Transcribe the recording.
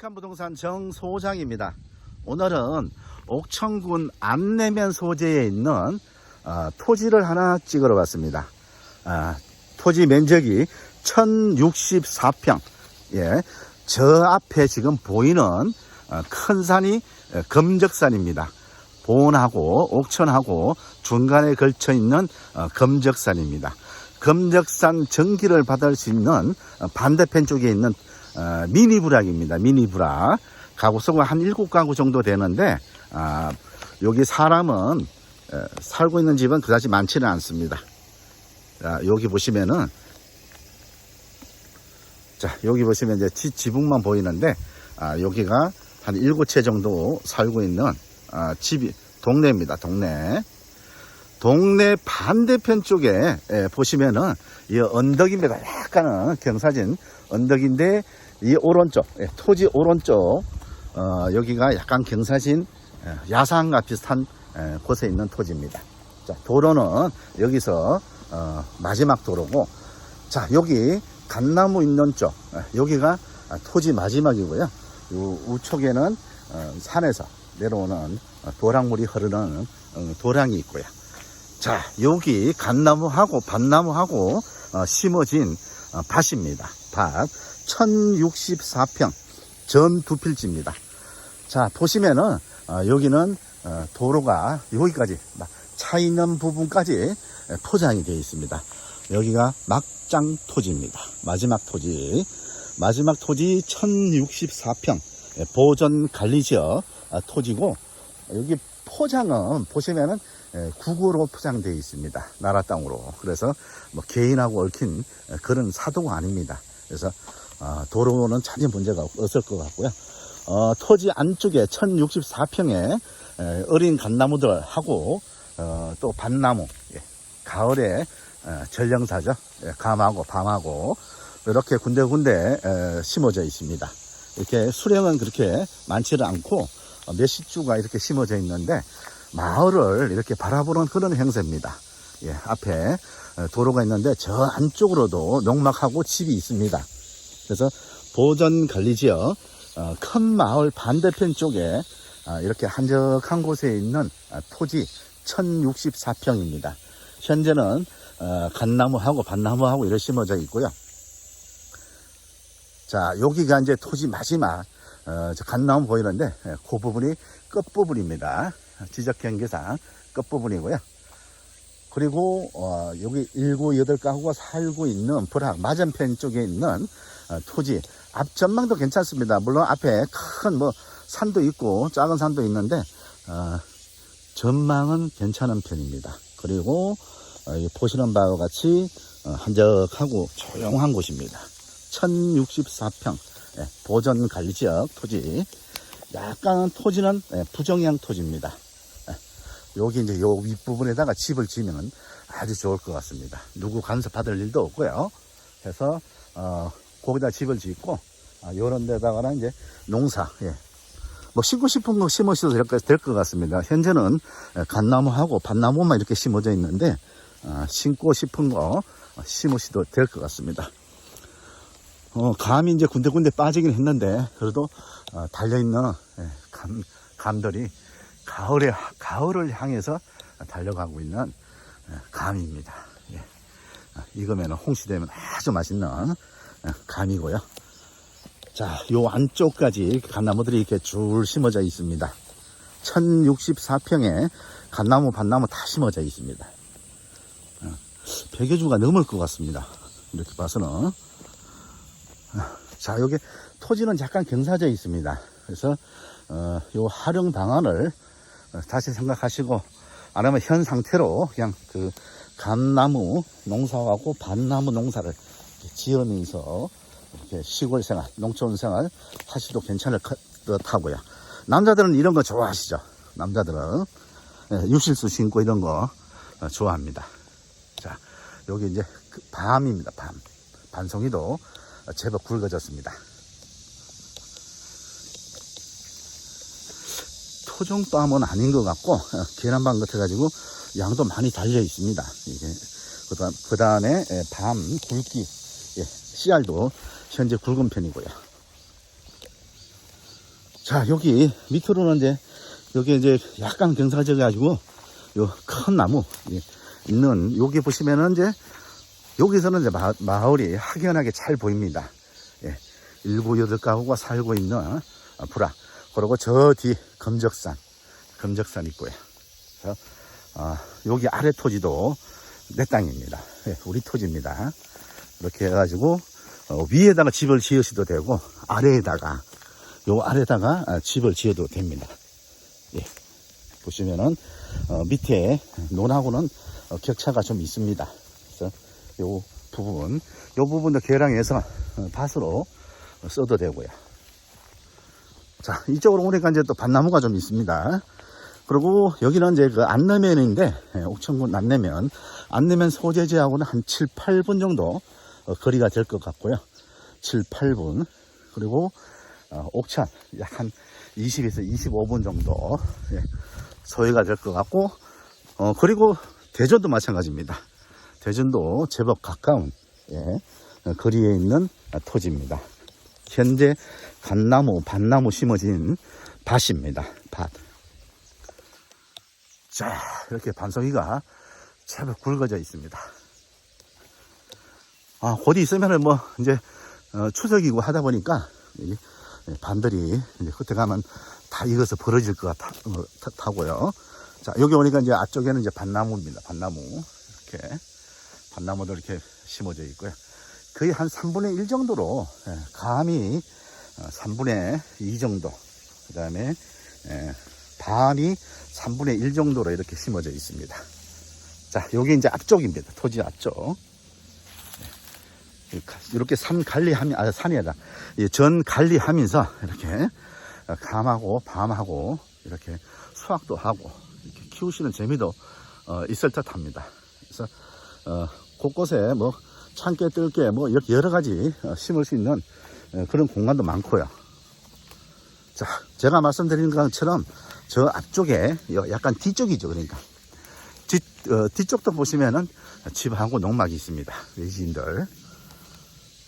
유니칸 부동산 정 소장입니다. 오늘은 옥천군 안내면 소재에 있는 어, 토지를 하나 찍으러 왔습니다. 아, 토지 면적이 1064평. 예. 저 앞에 지금 보이는 어, 큰 산이 어, 금적산입니다. 보온하고 옥천하고 중간에 걸쳐 있는 어, 금적산입니다. 금적산 전기를 받을 수 있는 어, 반대편 쪽에 있는 어, 미니 부락입니다. 미니 부락. 가구 수가 한 일곱 가구 정도 되는데 아, 여기 사람은 어, 살고 있는 집은 그다지 많지는 않습니다. 자, 여기 보시면은 자, 여기 보시면 이제 지, 지붕만 보이는데 아, 여기가 한 일곱 채 정도 살고 있는 아, 집이 동네입니다. 동네. 동네 반대편 쪽에 예, 보시면은 이 언덕입니다. 약간은 경사진 언덕인데 이 오른쪽 예, 토지 오른쪽 어, 여기가 약간 경사진 예, 야산과 비슷한 예, 곳에 있는 토지입니다. 자 도로는 여기서 어, 마지막 도로고 자 여기 감나무 있는 쪽 예, 여기가 아, 토지 마지막이고요. 요 우측에는 어, 산에서 내려오는 어, 도랑물이 흐르는 어, 도랑이 있고요. 자, 여기 갓나무하고 밭나무하고 어, 심어진 어, 밭입니다. 밭 1064평 전 두 필지입니다. 자, 보시면은 어, 여기는 어, 도로가 여기까지 막차 있는 부분까지 에, 포장이 되어 있습니다. 여기가 막장 토지입니다. 마지막 토지. 마지막 토지 1064평 예, 보전 관리 지역 아, 토지고 여기 포장은 보시면은 예, 국어로 포장되어 있습니다. 나라 땅으로. 그래서 뭐 개인하고 얽힌 예, 그런 사도가 아닙니다. 그래서 어, 도로는 전혀 문제가 없을 것 같고요. 어, 토지 안쪽에 1064평에 어린 감나무들하고 어, 또 밭나무 예, 가을에 어, 전령사죠. 예, 감하고 밤하고 이렇게 군데군데 에, 심어져 있습니다. 이렇게 수령은 그렇게 많지는 않고 어, 몇십 주가 이렇게 심어져 있는데 마을을 이렇게 바라보는 그런 행세입니다. 예, 앞에 어, 도로가 있는데 저 안쪽으로도 농막하고 집이 있습니다. 그래서 보전 관리 지역 어, 큰 마을 반대편 쪽에 아, 이렇게 한적한 곳에 있는 아, 토지 1064평입니다. 현재는 어, 갓나무하고 밭나무하고 이렇게 심어져 있고요. 자, 여기가 이제 토지 마지막 어, 저 갓나무 보이는데 예, 그 부분이 끝부분입니다. 지적 경계상 끝부분이고요. 그리고 어, 여기 일곱 여덟 가구가 살고 있는 불악 맞은편 쪽에 있는 어, 토지 앞 전망도 괜찮습니다. 물론 앞에 큰 뭐 산도 있고 작은 산도 있는데 어, 전망은 괜찮은 편입니다. 그리고 어, 이 보시는 바와 같이 어, 한적하고 조용한 곳입니다. 1064평 예, 보전 관리 지역 토지. 약간 토지는 예, 부정형 토지입니다. 예, 여기 이제 요 윗부분에다가 집을 지으면 아주 좋을 것 같습니다. 누구 간섭 받을 일도 없고요. 그래서 어, 거기다 집을 짓고 아, 요런 데다가는 이제 농사 예. 뭐 심고 싶은 거 심으셔도 될 것, 될 것 같습니다. 현재는 예, 갓나무하고 밭나무만 이렇게 심어져 있는데 아, 심고 싶은 거 심으셔도 될 것 같습니다. 어, 감이 이제 군데군데 빠지긴 했는데, 그래도, 어, 달려있는, 예, 감, 감들이 가을에, 가을을 향해서 달려가고 있는 예, 감입니다. 예. 아, 익으면 홍시 되면 아주 맛있는 예, 감이고요. 자, 요 안쪽까지 감나무들이 이렇게 줄 심어져 있습니다. 1064평에 감나무, 밭나무 다 심어져 있습니다. 어, 100여 주가 넘을 것 같습니다. 이렇게 봐서는. 자, 여기 토지는 약간 경사져 있습니다. 그래서, 어, 요 활용 방안을 어, 다시 생각하시고, 아니면 현 상태로 그냥 그 감나무 농사하고 밭나무 농사를 지으면서 이렇게 시골 생활, 농촌 생활 하셔도 괜찮을 것 하고요. 남자들은 이런 거 좋아하시죠? 남자들은. 예, 유실수 신고 이런 거 어, 좋아합니다. 자, 여기 이제 그 밤입니다. 밤. 반송이도 제법 굵어졌습니다. 토종밤은 아닌 것 같고 어, 계란밤 같아가지고 양도 많이 달려 있습니다. 이게 그다음 그 다음에 밤 굵기 예, 씨알도 현재 굵은 편이고요. 자, 여기 밑으로는 이제, 여기 이제 약간 경사져 가지고, 요 큰 나무, 예, 있는, 여기 보시면은 이제, 여기서는 이제 마, 마을이 확연하게 잘 보입니다. 예, 일곱, 여덟 가구가 살고 있는 어, 불화. 그리고 저 뒤 금적산, 금적산 있고요. 그래서, 어, 여기 아래 토지도 내 땅입니다. 예, 우리 토지입니다. 이렇게 해가지고, 어, 위에다가 집을 지으셔도 되고, 아래에다가, 요 아래다가 아, 집을 지어도 됩니다. 예. 보시면은, 어, 밑에 논하고는 어, 격차가 좀 있습니다. 그래서 요 부분, 요 부분도 개량해서 어, 밭으로 써도 되고요. 자, 이쪽으로 오니까 이제 또 밭나무가 좀 있습니다. 그리고 여기는 이제 그 안내면인데, 예, 옥천군 안내면, 안내면 소재지하고는 한 7, 8분 정도 어, 거리가 될 것 같고요. 7, 8분. 그리고 어, 옥천 약 한 20에서 25분 정도 예, 소요가 될 것 같고, 어, 그리고 대전도 마찬가지입니다. 대전도 제법 가까운 예, 어, 거리에 있는 아, 토지입니다. 현재 갓나무, 밭나무 심어진 밭입니다. 밭. 자, 이렇게 반석이가 제법 굵어져 있습니다. 아, 곧 있으면은 뭐, 이제, 어, 추석이고 하다 보니까, 이 반들이 이제 끝에 가면 다 익어서 벌어질 것 같아, 어, 타- 타고요. 자, 여기 오니까 이제 앞쪽에는 이제 밭나무입니다. 밭나무. 이렇게. 밭나무도 이렇게 심어져 있고요. 거의 한 3분의 1 정도로, 예, 감이 어, 3분의 2 정도. 그 다음에, 예, 반이 3분의 1 정도로 이렇게 심어져 있습니다. 자, 여기 이제 앞쪽입니다. 토지 앞쪽. 네. 이렇게 산 관리하면, 아, 산이다. 이전 관리하면서 이렇게 어, 감하고 밤하고 이렇게 수확도 하고 이렇게 키우시는 재미도 어, 있을 듯 합니다. 그래서, 어, 곳곳에 뭐 참깨, 뜰깨 뭐 이렇게 여러 가지 어, 심을 수 있는 어, 그런 공간도 많고요. 자, 제가 말씀드린 것처럼 저 앞쪽에 요 약간 뒤쪽이죠. 그러니까. 뒤, 어, 뒤쪽도 보시면은 집하고 농막이 있습니다. 외지인들.